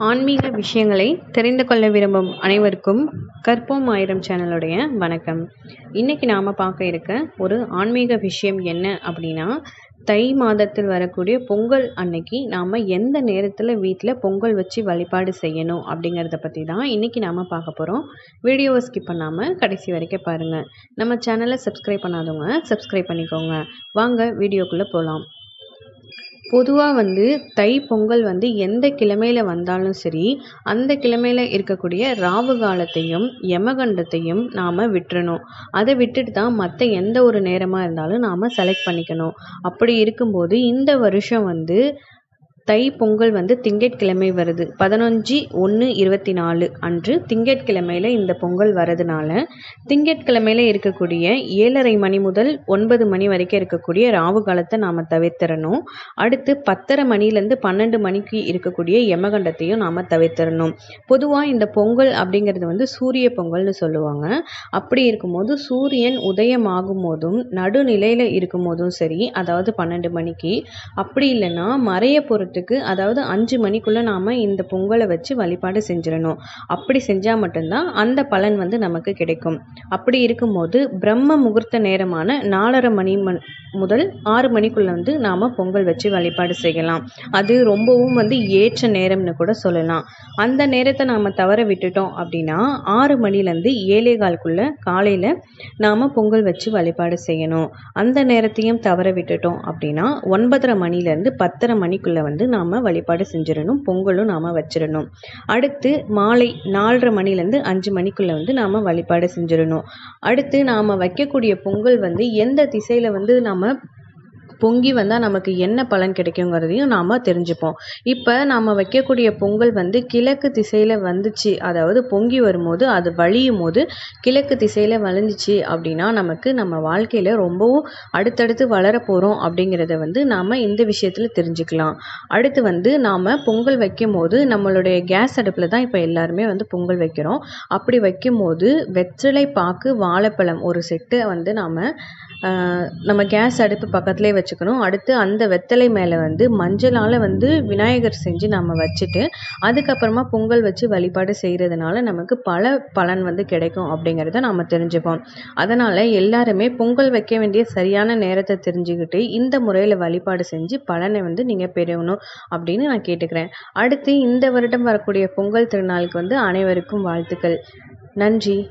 ஆன்மீக விஷயங்களை தெரிந்து கொள்ள விரும்பும் அனைவருக்கும் கற்போம் ஆயிரம் சேனலுடைய வணக்கம். இன்றைக்கி நாம் பார்க்க இருக்க ஒரு ஆன்மீக விஷயம் என்ன அப்படின்னா தை மாதத்தில் வரக்கூடிய பொங்கல் அன்னைக்கு நாம் எந்த நேரத்தில் வீட்டில் பொங்கல் வச்சு வழிபாடு செய்யணும் அப்படிங்கிறத பற்றி தான் இன்றைக்கி நாம் பார்க்க போகிறோம் வீடியோவை ஸ்கிப் பண்ணாமல் கடைசி வரைக்கும் பாருங்கள் நம்ம சேனலை சப்ஸ்கிரைப் பண்ணாதவங்க சப்ஸ்கிரைப் பண்ணிக்கோங்க. வாங்க வீடியோக்குள்ளே போகலாம் பொதுவாக வந்து தை பொங்கல் வந்து எந்த கிழமையில் வந்தாலும் சரி அந்த கிழமையில் இருக்கக்கூடிய ராவு காலத்தையும் யமகண்டத்தையும் நாம் விட்டுறணும். அதை விட்டுட்டு தான் மற்ற எந்த ஒரு நேரமாக இருந்தாலும் நாம் செலக்ட் பண்ணிக்கணும். அப்படி இருக்கும்போது இந்த வருஷம் வந்து தை பொங்கல் வந்து திங்கட்கிழமை வருது. பதினஞ்சு ஒன்று இருபத்தி நாலு அன்று திங்கட்கிழமையில் இந்த பொங்கல் வரதுனால திங்கட்கிழமையில் இருக்கக்கூடிய ஏழரை மணி முதல் ஒன்பது மணி வரைக்கும் இருக்கக்கூடிய ராவு காலத்தை நாம் தவிர்த்திடணும். அடுத்து பத்தரை மணிலேருந்து பன்னெண்டு மணிக்கு இருக்கக்கூடிய யமகண்டத்தையும் நாம் தவிர்த்திடணும். பொதுவாக இந்த பொங்கல் அப்படிங்கிறது வந்து சூரிய பொங்கல்னு சொல்லுவாங்க. அப்படி இருக்கும்போது சூரியன் உதயமாகும் போதும் நடுநிலையில் இருக்கும் போதும் சரி அதாவது பன்னெண்டு மணிக்கு அப்படி இல்லைன்னா மறைய பொறுத்து நேரத்துக்கு அதாவது அஞ்சு மணிக்குள்ளே நாம் இந்த பொங்கலை வச்சு வழிபாடு செஞ்சிடணும். அப்படி செஞ்சால் மட்டும்தான் அந்த பலன் வந்து நமக்கு கிடைக்கும். அப்படி இருக்கும்போது பிரம்ம முகூர்த்த நேரமான நாலரை மணி மண் முதல் ஆறு மணிக்குள்ளே வந்து நாம் பொங்கல் வச்சு வழிபாடு செய்யலாம். அது ரொம்பவும் வந்து ஏற்ற நேரம்னு கூட சொல்லலாம். அந்த நேரத்தை நாம் தவற விட்டுட்டோம் அப்படின்னா ஆறு மணிலேருந்து ஏழே கால்குள்ளே காலையில் நாம் பொங்கல் வச்சு வழிபாடு செய்யணும். அந்த நேரத்தையும் தவற விட்டுட்டோம் அப்படின்னா ஒன்பதரை மணிலேருந்து பத்தரை மணிக்குள்ளே வந்து நாம் வழிபாடு செஞ்சிடணும் பொங்கலும் நாம் வச்சிடணும். அடுத்து மாலை நாலரை மணிலேருந்து அஞ்சு மணிக்குள்ளே வந்து நாம் வழிபாடு செஞ்சிடணும். அடுத்து நாம் வைக்கக்கூடிய பொங்கல் வந்து எந்த திசையில் வந்து நம்ம பொங்கி வந்தால் நமக்கு என்ன பலன் கிடைக்குங்கிறதையும் நாம் தெரிஞ்சுப்போம். இப்போ நாம் வைக்கக்கூடிய பொங்கல் வந்து கிழக்கு திசையில் வந்துச்சு. அதாவது பொங்கி வரும்போது அது வழியும் போது கிழக்கு திசையில் வளைஞ்சிச்சு அப்படின்னா நமக்கு நம்ம வாழ்க்கையில் ரொம்பவும் அடுத்தடுத்து வளர போகிறோம் அப்படிங்கிறத வந்து நாம் இந்த விஷயத்தில் தெரிஞ்சுக்கலாம். அடுத்து வந்து நாம் பொங்கல் வைக்கும் போது நம்மளுடைய கேஸ் அடுப்பில் தான் இப்போ எல்லாருமே வந்து பொங்கல் வைக்கிறோம். அப்படி வைக்கும் போது வெற்றிலை பாக்கு வாழைப்பழம் ஒரு செட்டு வந்து நாம் நம்ம கேஸ் அடுப்பு பக்கத்துலேயே வச்சுக்கணும். அடுத்து அந்த வெத்தலை மேலே வந்து மஞ்சளால் வந்து விநாயகர் செஞ்சு நம்ம வச்சுட்டு அதுக்கப்புறமா பொங்கல் வச்சு வழிபாடு செய்கிறதுனால நமக்கு பல பலன் வந்து கிடைக்கும் அப்படிங்கிறத நம்ம தெரிஞ்சுப்போம். அதனால் எல்லாருமே பொங்கல் வைக்க வேண்டிய சரியான நேரத்தை தெரிஞ்சுக்கிட்டு இந்த முறையில் வழிபாடு செஞ்சு பலனை வந்து நீங்கள் பெறணும் அப்படின்னு நான் கேட்டுக்கிறேன். அடுத்து இந்த வருடம் வரக்கூடிய பொங்கல் திருநாளுக்கு வந்து அனைவருக்கும் வாழ்த்துக்கள். நன்றி.